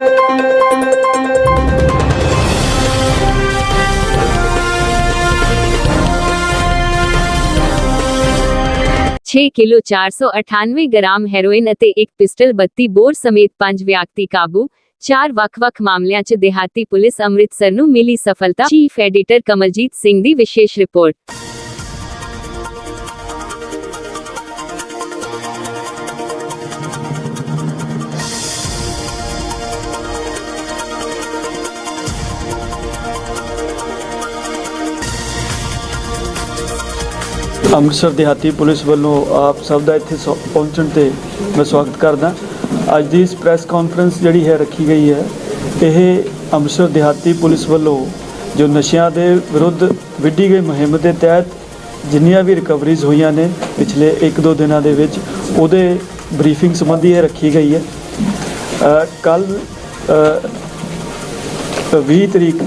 ਛੇ kilo 498 gram heroin ਅਤੇ ਇੱਕ ਪਿਸਟਲ 32 ਬੋਰ ਸਮੇਤ ਪੰਜ ਵਿਅਕਤੀ ਕਾਬੂ। ਚਾਰ ਵੱਖ-ਵੱਖ ਮਾਮਲਿਆਂ 'ਚ ਦਿਹਾਤੀ ਪੁਲਿਸ ਅੰਮ੍ਰਿਤਸਰ ਨੂੰ ਮਿਲੀ ਸਫਲਤਾ। ਚੀਫ ਐਡੀਟਰ ਕਮਲਜੀਤ ਸਿੰਘ ਦੀ ਵਿਸ਼ੇਸ਼ ਰਿਪੋਰਟ। ਅੰਮ੍ਰਿਤਸਰ ਦਿਹਾਤੀ ਪੁਲਿਸ ਵੱਲੋਂ ਆਪ ਸਭ ਦਾ ਇੱਥੇ ਸੌ- ਪਹੁੰਚਣ ਤੇ ਮੈਂ ਸਵਾਗਤ ਕਰਦਾ। ਅੱਜ ਦੀ ਇਸ ਪ੍ਰੈਸ ਕਾਨਫਰੰਸ ਜਿਹੜੀ ਹੈ ਰੱਖੀ ਗਈ ਹੈ, ਇਹ ਅੰਮ੍ਰਿਤਸਰ ਦਿਹਾਤੀ ਪੁਲਿਸ ਵੱਲੋਂ ਜੋ ਨਸ਼ਿਆਂ ਦੇ ਵਿਰੁੱਧ ਵਿੱਢੀ ਗਈ ਮੁਹਿੰਮ ਦੇ ਤਹਿਤ ਜਿੰਨੀਆਂ ਵੀ ਰਿਕਵਰੀਜ਼ ਹੋਈਆਂ ਨੇ ਪਿਛਲੇ 1-2 ਦਿਨਾਂ ਦੇ ਵਿੱਚ, ਉਹਦੇ ਬਰੀਫਿੰਗ ਸੰਬੰਧੀ ਇਹ ਰੱਖੀ ਗਈ ਹੈ। ਕੱਲ 20 ਤਰੀਕ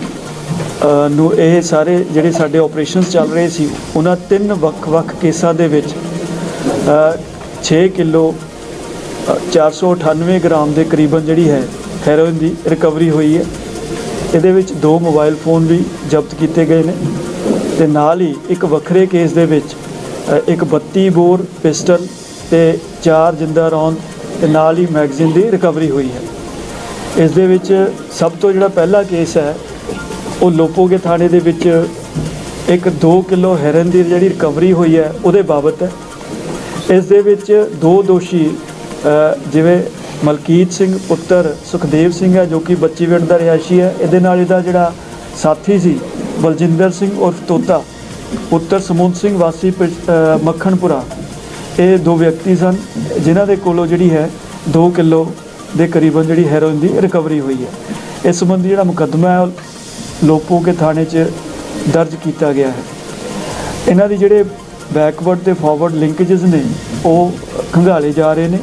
ਨੂੰ ਇਹ ਸਾਰੇ ਜਿਹੜੇ ਸਾਡੇ ਆਪਰੇਸ਼ਨਸ ਚੱਲ ਰਹੇ ਸੀ ਉਹਨਾਂ ਤਿੰਨ ਵੱਖ-ਵੱਖ ਕੇਸਾਂ ਦੇ ਵਿੱਚ ਅ, 6 ਕਿਲੋ ਅ, 498 ਗ੍ਰਾਮ ਦੇ ਕਰੀਬਨ ਜਿਹੜੀ ਹੈ ਹੈਰੋਇਨ ਦੀ ਰਿਕਵਰੀ ਹੋਈ ਹੈ। ਇਹਦੇ ਵਿੱਚ ਦੋ ਮੋਬਾਈਲ ਫੋਨ ਵੀ ਜ਼ਬਤ ਕੀਤੇ ਗਏ ਨੇ ਤੇ ਨਾਲ ਹੀ ਇੱਕ ਵੱਖਰੇ ਕੇਸ ਦੇ ਵਿੱਚ ਇੱਕ 32 ਬੋਰ ਪਿਸਟਲ ਤੇ ਚਾਰ ਜਿੰਦਾ ਰੌਂਦ ਤੇ ਨਾਲ ਹੀ ਮੈਗਜ਼ੀਨ ਦੀ ਰਿਕਵਰੀ ਹੋਈ ਹੈ। ਇਸ ਦੇ ਵਿੱਚ ਸਭ ਤੋਂ ਜਿਹੜਾ ਪਹਿਲਾ ਕੇਸ ਹੈ ਉਹ ਲੋਪੋਗੇ ਥਾਣੇ ਦੇ ਵਿੱਚ ਇੱਕ 2 ਕਿਲੋ ਹੈਰਨ ਦੀ ਜਿਹੜੀ ਰਿਕਵਰੀ ਹੋਈ ਹੈ, ਉਹਦੇ ਬਾਬਤ ਹੈ। ਇਸ ਦੇ ਵਿੱਚ ਦੋ ਦੋਸ਼ੀ ਜਿਵੇਂ ਮਲਕੀਤ ਸਿੰਘ, ਪੁੱਤਰ ਸੁਖਦੇਵ ਸਿੰਘ ਹੈ, ਜੋ ਕਿ ਬੱਚੀ ਬੱਚੀਵਿੰਡ ਦਾ ਰਿਹਾਇਸ਼ੀ ਹੈ। ਇਹਦੇ ਨਾਲ ਇਹਦਾ ਜਿਹੜਾ ਸਾਥੀ ਸੀ, ਬਲਜਿੰਦਰ ਸਿੰਘ ਉਰਫ ਤੋਤਾ, ਪੁੱਤਰ ਸਮੁੰਦ ਸਿੰਘ ਵਾਸੀ ਪਿ- ਮੱਖਣਪੁਰਾ। ਇਹ ਦੋ ਵਿਅਕਤੀ ਸਨ, ਜਿਨ੍ਹਾਂ ਦੇ ਕੋਲੋਂ ਜਿਹੜੀ ਹੈ 2 ਕਿਲੋ ਦੇ ਕਰੀਬਨ ਜਿਹੜੀ ਹੈਰੋਇਨ ਦੀ ਰਿਕਵਰੀ ਹੋਈ ਹੈ। ਇਸ ਸੰਬੰਧੀ ਜਿਹੜਾ ਮੁਕੱਦਮਾ ਹੈ ਲੋਪੋ ਕੇ ਥਾਣੇ 'ਚ ਦਰਜ ਕੀਤਾ ਗਿਆ ਹੈ। ਇਹਨਾਂ ਦੀ ਜਿਹੜੇ ਬੈਕਵਰਡ ਤੇ ਫਾਰਵਰਡ ਲਿੰਕੇजेस ਨੇ ਉਹ ਖੰਗਾਲੇ ਜਾ ਰਹੇ ਨੇ।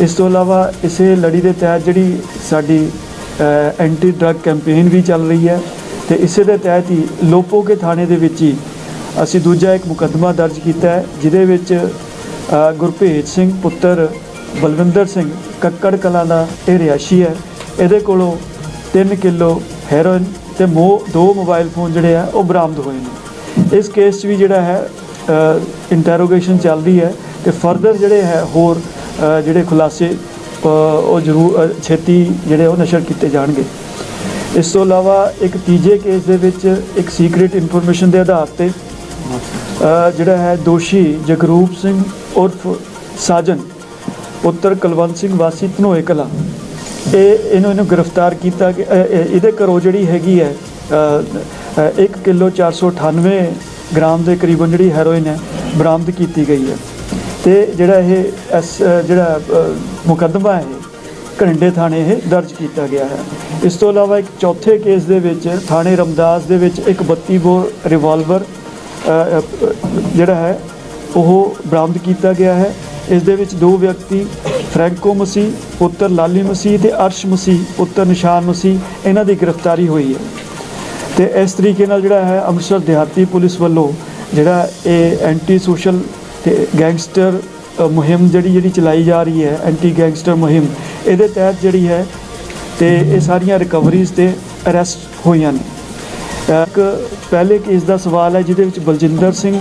ਇਸ ਤੋਂ ਇਲਾਵਾ ਇਸੇ ਲੜੀ ਦੇ ਤਹਿਤ ਜਿਹੜੀ ਸਾਡੀ ਐਂਟੀ ਡਰੱਗ ਕੈਂਪੇਨ ਵੀ ਚੱਲ ਰਹੀ ਹੈ ਤੇ ਇਸੇ ਦੇ ਤਹਿਤ ਹੀ ਲੋਪੋ ਕੇ ਥਾਣੇ ਦੇ ਵਿੱਚ ਹੀ ਅਸੀਂ ਦੂਜਾ ਇੱਕ ਮੁਕੱਦਮਾ ਦਰਜ ਕੀਤਾ ਹੈ ਜਿਹਦੇ ਵਿੱਚ ਅ, ਗੁਰਭੇਜ ਸਿੰਘ ਪੁੱਤਰ ਬਲਵਿੰਦਰ ਸਿੰਘ ਕੱਕੜ ਕਲਾਂ ਦਾ ਇਹ ਰਿਹਾਇਸ਼ੀ ਹੈ। ਇਹਦੇ ਕੋਲੋਂ 3 ਕਿਲੋ ਹੈਰੋਇਨ ਤੇ ਮੋ ਦੋ ਮੋਬਾਈਲ ਫੋਨ ਜਿਹੜੇ ਆ, ਉਹ ਬਰਾਮਦ ਹੋਏ ਨੇ। ਇਸ ਕੇਸ 'ਚ ਵੀ ਜਿਹੜਾ ਹੈ ਇੰਟਰੋਗੇਸ਼ਨ ਚੱਲਦੀ ਹੈ ਤੇ ਫਰਦਰ ਜਿਹੜੇ ਹੈ ਹੋਰ ਜਿਹੜੇ ਖੁਲਾਸੇ ਉਹ ਜ਼ਰੂਰ ਛੇਤੀ ਜਿਹੜੇ ਉਹ ਨਸ਼ਰ ਕੀਤੇ ਜਾਣਗੇ। ਇਸ ਤੋਂ ਇਲਾਵਾ ਇੱਕ ਤੀਜੇ ਕੇਸ ਦੇ ਵਿੱਚ ਇੱਕ ਸੀਕ੍ਰੀਟ ਇਨਫੋਰਮੇਸ਼ਨ ਦੇ ਆਧਾਰ ਤੇ ਜਿਹੜਾ ਹੈ ਦੋਸ਼ੀ ਜਗਰੂਪ ਸਿੰਘ ਉਰਫ ਸਾਜਨ, ਪੁੱਤਰ ਕੁਲਵੰਤ ਸਿੰਘ ਵਾਸੀ ਧਨੋਏ ਕਲਾ। ਇਹ ਇਹਨੂੰ ਇਹਨੂੰ ਗ੍ਰਿਫਤਾਰ ਕੀਤਾ ਕਿ ਅ, ਅ, ਇਹਦੇ ਘਰੋਂ ਜਿਹੜੀ ਹੈਗੀ ਹੈ 1 ਕਿਲੋ 498 ਗ੍ਰਾਮ ਦੇ ਕਰੀਬਨ ਜਿਹੜੀ ਹੈਰੋਇਨ ਹੈ ਬਰਾਮਦ ਕੀਤੀ ਗਈ ਹੈ। ਤੇ ਜਿਹੜਾ ਇਹ ਐਸ ਜਿਹੜਾ ਮੁਕੱਦਮਾ ਹੈ ਘੰਡੇ ਥਾਣੇ ਇਹ ਦਰਜ ਕੀਤਾ ਗਿਆ ਹੈ। ਇਸ ਤੋਂ ਇਲਾਵਾ ਇੱਕ ਚੌਥੇ ਕੇਸ ਦੇ ਵਿੱਚ ਥਾਣੇ ਰਮਦਾਸ ਦੇ ਵਿੱਚ ਇੱਕ 32 ਬੋਰ ਰਿਵਾਲਵਰ ਜਿਹੜਾ ਹੈ ਉਹ ਬਰਾਮਦ ਕੀਤਾ ਗਿਆ ਹੈ। ਇਸ ਦੇ ਵਿੱਚ ਦੋ ਵਿਅਕਤੀ, ਫ੍ਰੈਂਕੋ ਮਸੀਹ, ਪੁੱਤਰ ਲਾਲੀ ਮਸੀਹ ਤੇ ਅਰਸ਼ ਮਸੀਹ, ਪੁੱਤਰ ਨਿਸ਼ਾਨ ਮਸੀਹ, ਇਹਨਾਂ ਦੀ ਗ੍ਰਿਫਤਾਰੀ ਹੋਈ ਹੈ। ਤੇ ਇਸ ਤਰੀਕੇ ਨਾਲ ਜਿਹੜਾ ਹੈ ਅੰਮ੍ਰਿਤਸਰ ਦਿਹਾਤੀ ਪੁਲਿਸ ਵੱਲੋਂ ਜਿਹੜਾ ਇਹ ਐਂਟੀ ਸੋਸ਼ਲ ਤੇ ਗੈਂਗਸਟਰ ਮੁਹਿੰਮ ਜਿਹੜੀ ਜਿਹੜੀ ਚਲਾਈ ਜਾ ਰਹੀ ਹੈ ਐਂਟੀ ਗੈਂਗਸਟਰ ਮੁਹਿੰਮ, ਇਹਦੇ ਤਹਿਤ ਜਿਹੜੀ ਹੈ ਤੇ ਇਹ ਸਾਰੀਆਂ ਰਿਕਵਰੀਜ਼ ਤੇ ਅਰੈਸਟ ਹੋਈਆਂ ਨੇ। ਇੱਕ ਪਹਿਲੇ ਕੇਸ ਦਾ ਸਵਾਲ ਹੈ, ਜਿਹਦੇ ਵਿੱਚ ਬਲਜਿੰਦਰ ਸਿੰਘ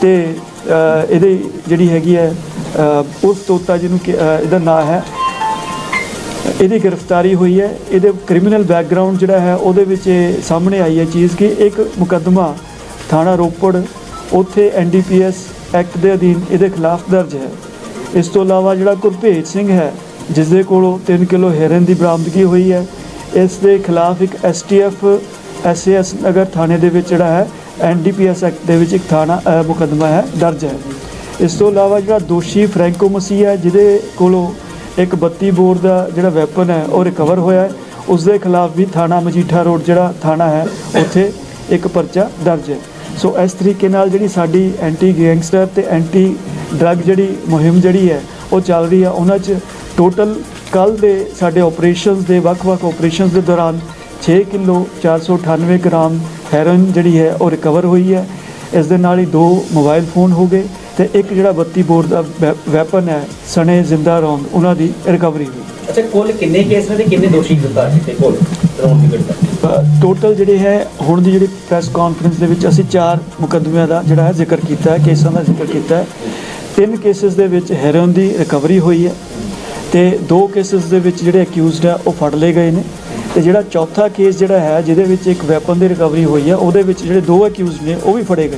ਤੇ ਇਹਦੇ ਜਿਹੜੀ ਹੈਗੀ ਹੈ ਉਸ ਤੋਤਾ ਜਿਹਨੂੰ ਇਹਦਾ ਨਾਮ ਹੈ। ਇਹਦੀ ਗ੍ਰਿਫਤਾਰੀ ਹੋਈ ਹੈ। ਇਹਦੇ ਕ੍ਰਿਮੀਨਲ ਬੈਕਗ੍ਰਾਉਂਡ ਜਿਹੜਾ ਹੈ, ਉਹਦੇ ਵਿੱਚ ਇਹ ਸਾਹਮਣੇ ਆਈ ਹੈ ਚੀਜ਼ ਕਿ ਇੱਕ ਮੁਕੱਦਮਾ ਥਾਣਾ ਰੋਪੜ, ਉੱਥੇ ਐਨਡੀਪੀਐਸ ਐਕਟ ਦੇ ਅਧੀਨ ਇਹਦੇ ਖਿਲਾਫ ਦਰਜ ਹੈ। ਇਸ ਤੋਂ ਇਲਾਵਾ ਜਿਹੜਾ ਗੁਰਭੇਜ ਸਿੰਘ ਹੈ ਜਿਸ ਦੇ ਕੋਲੋਂ 3 ਕਿਲੋ ਹੈਰਨ ਦੀ ਬਰਾਮਦਗੀ ਹੋਈ ਹੈ, ਇਸ ਦੇ ਖਿਲਾਫ ਇੱਕ ਐਸਟੀਐਫ ਐਸਏਐਸ ਨਗਰ ਥਾਣੇ ਦੇ ਵਿੱਚ ਜਿਹੜਾ ਹੈ ਐਨਡੀਪੀਐਸ ਐਕਟ ਦੇ ਵਿੱਚ ਇੱਕ ਥਾਣਾ ਮੁਕੱਦਮਾ ਹੈ, ਦਰਜ ਹੈ। ਇਸ ਤੋਂ ਇਲਾਵਾ ਜਿਹੜਾ ਦੋਸ਼ੀ ਫ੍ਰੈਂਕੋ ਮਸੀਹ ਹੈ, ਜਿਹਦੇ ਕੋਲੋਂ ਇੱਕ 32 ਬੋਰ ਦਾ ਜਿਹੜਾ ਵੈਪਨ ਹੈ, ਉਹ ਰਿਕਵਰ ਹੋਇਆ ਉਸ ਦੇ ਖਿਲਾਫ ਵੀ ਥਾਣਾ ਮਜੀਠਾ ਰੋਡ ਜਿਹੜਾ ਥਾਣਾ ਹੈ, ਉੱਥੇ ਇੱਕ ਪਰਚਾ ਦਰਜ ਹੈ। ਸੋ ਇਸ ਤਰੀਕੇ ਨਾਲ ਜਿਹੜੀ ਸਾਡੀ ਐਂਟੀ ਗੈਂਗਸਟਰ ਤੇ ਐਂਟੀ ਡਰੱਗ ਜਿਹੜੀ ਮੁਹਿੰਮ ਜਿਹੜੀ ਹੈ, ਉਹ ਚੱਲ ਰਹੀ ਹੈ। ਉਹਨਾਂ 'ਚ ਟੋਟਲ ਕੱਲ ਦੇ ਸਾਡੇ ਆਪਰੇਸ਼ਨਸ ਦੇ, ਵੱਖ-ਵੱਖ ਆਪਰੇਸ਼ਨਸ ਦੇ ਦੌਰਾਨ 6 ਕਿਲੋ 498 ਗ੍ਰਾਮ ਹੈਰੋਇਨ ਜਿਹੜੀ ਹੈ, ਉਹ ਰਿਕਵਰ ਹੋਈ ਹੈ। ਇਸ ਦੇ ਨਾਲ ਹੀ ਦੋ ਮੋਬਾਈਲ ਫੋਨ ਹੋ ਗਏ। ਤੇ ਇੱਕ ਜਿਹੜਾ 32 ਬੋਰ ਦਾ ਵੈਪਨ ਹੈ ਸਣੇ ਜ਼ਿੰਦਾ ਰੌਂਦ ਉਹਨਾਂ ਦੀ ਰਿਕਵਰੀ ਹੋਈ। ਅੱਛਾ ਕੁੱਲ ਕਿੰਨੇ ਕੇਸ ਨੇ ਤੇ ਕਿੰਨੇ ਦੋਸ਼ੀ ਗ੍ਰਿਫਤਾਰ ਕੀਤੇ ਕੁੱਲ ਟੋਟਲ ਜਿਹੜੇ ਹੈ ਹੁਣ ਦੀ ਜਿਹੜੀ ਪ੍ਰੈਸ ਕਾਨਫਰੰਸ ਦੇ ਵਿੱਚ ਅਸੀਂ ਚਾਰ ਮੁਕੱਦਮਿਆਂ ਦਾ ਜਿਹੜਾ ਹੈ ਜ਼ਿਕਰ ਕੀਤਾ ਹੈ ਕੇਸਾਂ ਦਾ ਜ਼ਿਕਰ ਕੀਤਾ ਹੈ। ਤਿੰਨ ਕੇਸਿਸ ਦੇ ਵਿੱਚ ਹੈਰੋਇਨ ਦੀ ਰਿਕਵਰੀ ਹੋਈ ਹੈ ਤੇ ਦੋ ਕੇਸਿਸ ਦੇ ਵਿੱਚ ਜਿਹੜੇ ਅਕਿਊਜ਼ਡ ਆ ਉਹ ਫੜ ਲਏ ਗਏ ਨੇ। ਤੇ ਜਿਹੜਾ ਚੌਥਾ ਕੇਸ ਜਿਹੜਾ ਹੈ ਜਿਹਦੇ ਵਿੱਚ ਇੱਕ ਵੈਪਨ ਦੀ ਰਿਕਵਰੀ ਹੋਈ ਹੈ ਉਹਦੇ ਵਿੱਚ ਜਿਹੜੇ ਦੋ ਅਕਿਊਜ਼ਡ ਨੇ ਉਹ ਵੀ ਫੜੇ ਗਏ